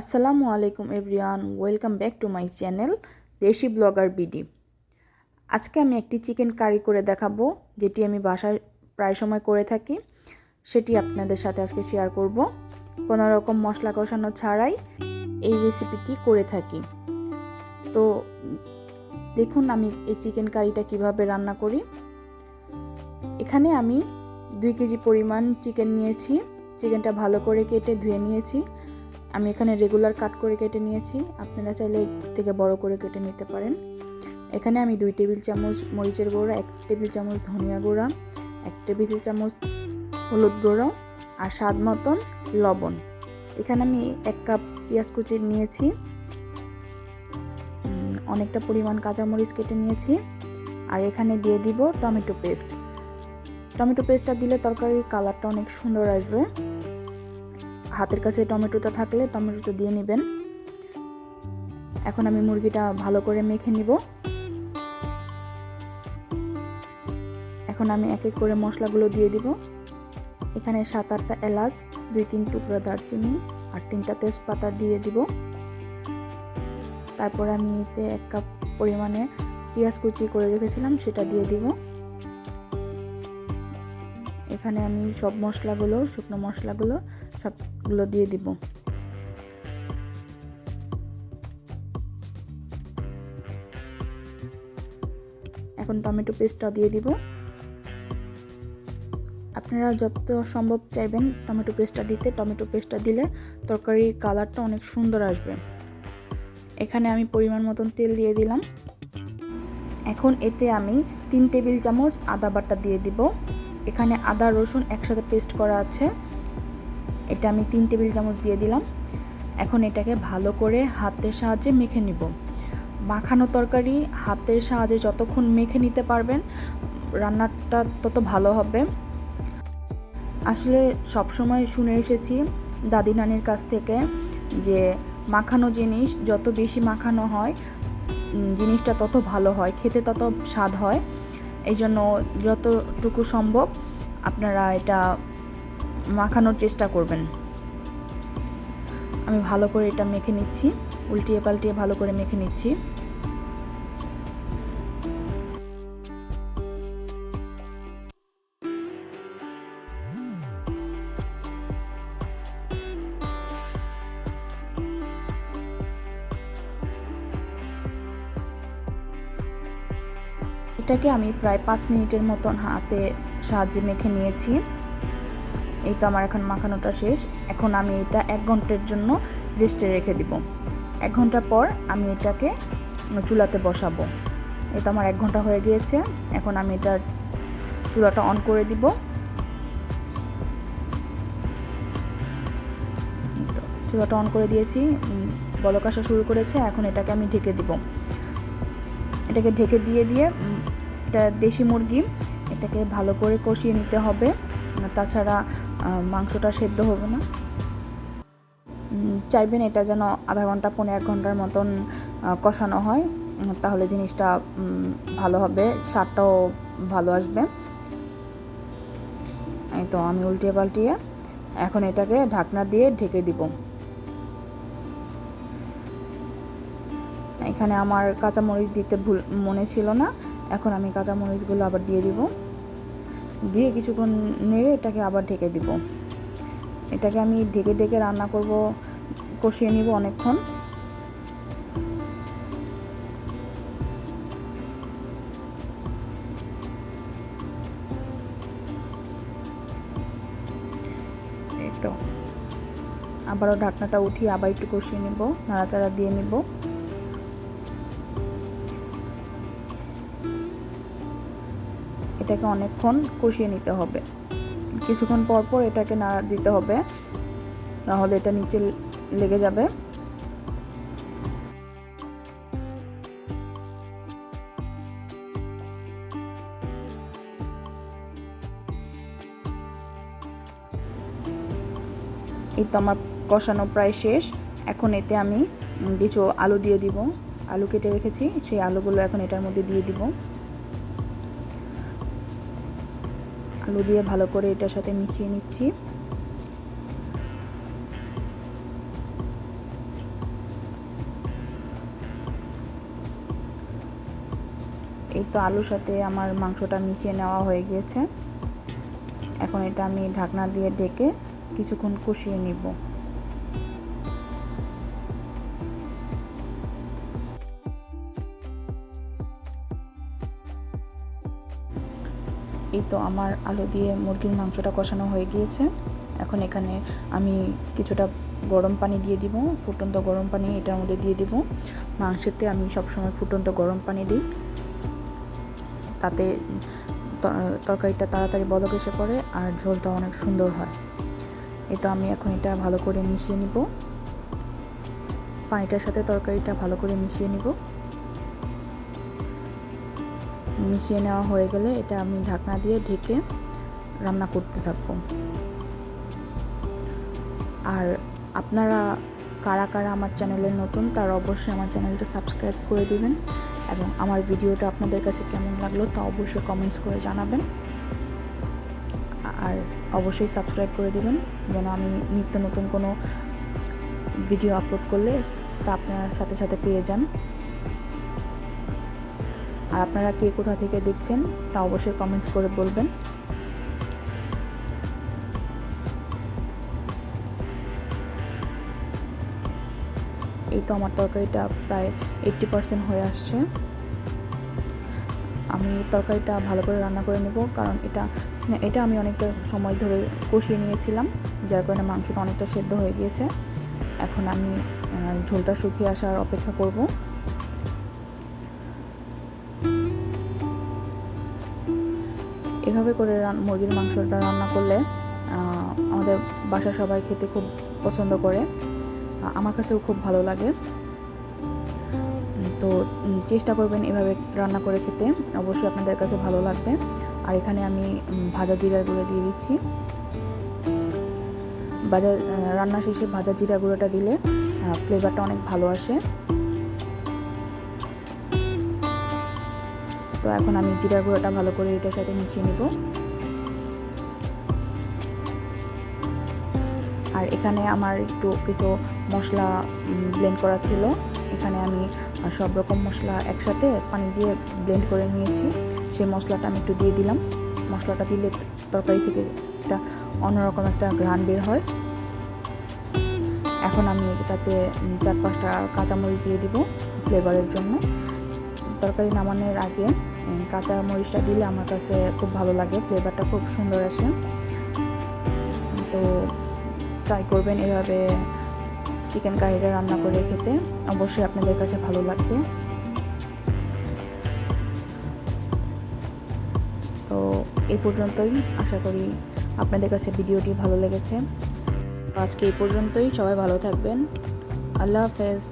আসসালামু আলাইকুম everyone, welcome back to my channel Deshi blogger BD. আজকে আমি একটি চিকেন কারি করে দেখাবো, যেটি আমি বাসায় প্রায় সময় করে থাকি। সেটি আপনাদের সাথে আজকে শেয়ার করব। কোনো রকম মশলা কষানো ছাড়াই এই রেসিপিটি করে থাকি। তো দেখুন আমি এই চিকেন কারিটা কীভাবে রান্না করি। এখানে আমি দুই কেজি পরিমাণ চিকেন নিয়েছি। চিকেনটা ভালো করে কেটে ধুয়ে নিয়েছি। আমি এখানে রেগুলার কাট করে কেটে নিয়েছি। আপনারা চাইলে থেকে বড় করে কেটে নিতে পারেন। এখানে আমি দুই টেবিল চামচ মরিচের গুঁড়া, এক টেবিল চামচ ধনিয়া গুঁড়া, এক টেবিল চামচ হলুদ গুঁড়ো আর স্বাদ মতন লবণ। এখানে আমি এক কাপ পেঁয়াজ কুচি নিয়েছি। অনেকটা পরিমাণ কাঁচামরিচ কেটে নিয়েছি। আর এখানে দিয়ে দিব টমেটো পেস্ট। টমেটো পেস্টটা দিলে তরকারির কালারটা অনেক সুন্দর আসবে। হাতের কাছে টমেটোটা থাকলে টমেটোটা দিয়ে নেবেন। এখন আমি মুরগিটা ভালো করে মেখে নিব। এখন আমি এক এক করে মশলাগুলো দিয়ে দিব। এখানে সাত আটটা এলাচ, দুই তিন টুকরা দারচিনি আর তিনটা তেজপাতা দিয়ে দিব। তারপর আমি এতে এক কাপ পরিমাণে পেঁয়াজ কুচি করে রেখেছিলাম, সেটা দিয়ে দিব। এখানে আমি সব মশলাগুলো, শুকনো মশলাগুলো সবগুলো দিয়ে দিব। এখন টমেটো পেস্টটা দিয়ে দিব। আপনারা যত সম্ভব চাইবেন টমেটো পেস্টটা দিতে। টমেটো পেস্টটা দিলে তরকারির কালারটা অনেক সুন্দর আসবে। এখানে আমি পরিমাণ মতন তেল দিয়ে দিলাম। এখন এতে আমি তিন টেবিল চামচ আদা বাটা দিয়ে দিব। এখানে আদা রসুন একসাথে পেস্ট করা আছে। এটা আমি তিন টেবিল চামচ দিয়ে দিলাম। এখন এটাকে ভালো করে হাতের সাহায্যে মেখে নিব। মাখানো তরকারি হাতের সাহায্যে যতক্ষণ মেখে নিতে পারবেন, রান্নাটা তত ভালো হবে। আসলে সবসময় শুনে এসেছি দাদি নানির কাছ থেকে যে মাখানো জিনিস যত বেশি মাখানো হয় জিনিসটা তত ভালো হয়, খেতে তত স্বাদ হয়। এই জন্য যতটুকু সম্ভব আপনারা এটা মাখানোর চেষ্টা করবেন। আমি ভালো করে এটা মেখে নিচ্ছি। উল্টিয়ে পাল্টিয়ে ভালো করে মেখে নিচ্ছি। এটাকে আমি প্রায় পাঁচ মিনিটের মতন হাতে সাহায্যে মেখে নিয়েছি। এই তো আমার এখন মাখানোটা শেষ। এখন আমি এটা এক ঘণ্টার জন্য রেস্টে রেখে দিব। এক ঘণ্টা পর আমি এটাকে চুলাতে বসাবো। এই তো আমার এক ঘণ্টা হয়ে গিয়েছে। এখন আমি এটা চুলাটা অন করে দিব। চুলাটা অন করে দিয়েছি। বলক আসা শুরু করেছে। এখন এটাকে আমি ঢেকে দিব। এটাকে ঢেকে দিয়ে দিয়ে এটা দেশি মুরগি। এটাকে ভালো করে কষিয়ে নিতে হবে। তাছাড়া মাংসটা সেদ্ধ হবে না। চাইবেন এটা যেন আধা ঘণ্টা পনেরো এক ঘণ্টার মতন কষানো হয়, তাহলে জিনিসটা ভালো হবে, স্বাদটাও ভালো আসবে। তো আমি উল্টিয়ে পাল্টিয়ে এখন এটাকে ঢাকনা দিয়ে ঢেকে দিব। এখানে আমার কাঁচামরিচ দিতে ভুল, মনে ছিল না, এখন আমি কাঁচামরিচগুলো আবার দিয়ে দিব। দিয়ে কিছুক্ষণ নেড়ে এটাকে আবার ঢেকে দিব। এটাকে আমি ঢেকে ঢেকে রান্না করব, কষিয়ে নিব অনেকক্ষণ। তো। আবারও ঢাকনাটা উঠিয়ে আবার একটু কষিয়ে নিব, নাড়াচাড়া দিয়ে নিব। এটাকে অনেকক্ষণ কষিয়ে নিতে হবে। কিছুক্ষণ পর পর এটাকে নাড়া দিতে হবে। নাহলে এটা নিচে লেগে যাবে। এই তো আমার কষানো প্রায় শেষ। এখন এতে আমি কিছু আলু দিয়ে দিব। আলু কেটে রেখেছি। সেই আলুগুলো এখন এটার মধ্যে দিয়ে দিব। আলু দিয়ে ভালো করে এটার সাথে মিশিয়ে নিচ্ছি। এই তো আলুর সাথে আমার মাংসটা মিশিয়ে নেওয়া হয়ে গিয়েছে। এখন এটা আমি ঢাকনা দিয়ে ডেকে কিছুক্ষণ কষিয়ে নিব। এই তো আমার আলু দিয়ে মুরগির মাংসটা কষানো হয়ে গিয়েছে। এখন এখানে আমি কিছুটা গরম পানি দিয়ে দিব, ফুটন্ত গরম পানি এটার মধ্যে দিয়ে দিব। মাংসেতে আমি সবসময় ফুটন্ত গরম পানি দিই। তাতে তরকারিটা তাড়াতাড়ি বলক এসে পড়ে আর ঝোলটা অনেক সুন্দর হয়। এই তো আমি এখন এটা ভালো করে মিশিয়ে নিব। পানিটার সাথে তরকারিটা ভালো করে মিশিয়ে নিব। মিশিয়ে নেওয়া হয়ে গেলে এটা আমি ঢাকনা দিয়ে ঢেকে রান্না করতে থাকব। আর আপনারা কারা কারা আমার চ্যানেলে নতুন, তারা অবশ্যই আমার চ্যানেলটা সাবস্ক্রাইব করে দিবেন এবং আমার ভিডিওটা আপনাদের কাছে কেমন লাগল তা অবশ্যই কমেন্টস করে জানাবেন। আর অবশ্যই সাবস্ক্রাইব করে দিবেন যেন আমি নিত্য নতুন কোনো ভিডিও আপলোড করলে তা আপনার সাথে সাথে পেয়ে যান। আর আপনারা কে কোথা থেকে দেখছেন তা অবশ্যই কমেন্টস করে বলবেন। এই তো আমার তরকারিটা প্রায় এইট্টি পারসেন্ট হয়ে আসছে। আমি তরকারিটা ভালো করে রান্না করে নেব কারণ এটা এটা আমি অনেকটা সময় ধরে কষিয়ে নিয়েছিলাম, যার কারণে মাংসটা অনেকটা সেদ্ধ হয়ে গিয়েছে। এখন আমি ঝোলটা শুকিয়ে আসার অপেক্ষা করব। এভাবে করে মুরগির মাংসটা রান্না করলে আমাদের বাসার সবাই খেতে খুব পছন্দ করে। আমার কাছেও খুব ভালো লাগে। তো চেষ্টা করবেন এভাবে রান্না করে খেতে। অবশ্যই আপনাদের কাছে ভালো লাগবে। আর এখানে আমি ভাজা জিরার গুঁড়ো দিয়ে দিচ্ছি। ভাজা রান্না শেষে ভাজা জিরা গুঁড়োটা দিলে ফ্লেভারটা অনেক ভালো আসে। তো এখন আমি জিরা গুঁড়োটা ভালো করে এটার সাথে মিশিয়ে নেব। আর এখানে আমার একটু কিছু মশলা ব্লেন্ড করা ছিল। এখানে আমি সব রকম মশলা একসাথে পানি দিয়ে ব্লেন্ড করে নিয়েছি। সেই মশলাটা আমি একটু দিয়ে দিলাম। মশলাটা দিলে তরকারি থেকে একটা অন্যরকম একটা ঘ্রাণ বের হয়। এখন আমি এটাতে চার পাঁচটা কাঁচামরিচ দিয়ে দিব ফ্লেভারের জন্য। তরকারি নামানোর আগে কাঁচা মরিচটা দিলে আমার কাছে খুব ভালো লাগে ফ্লেভারটা খুব সুন্দর আসে। তো ট্রাই করবেন এভাবে চিকেন কারিটা রান্না করে খেতে, অবশ্যই আপনাদের কাছে ভালো লাগবে। তো এই পর্যন্তই, আশা করি আপনাদের কাছে ভিডিওটি ভালো লেগেছে। আজকে এই পর্যন্তই, সবাই ভালো থাকবেন। আল্লাহ হাফেজ।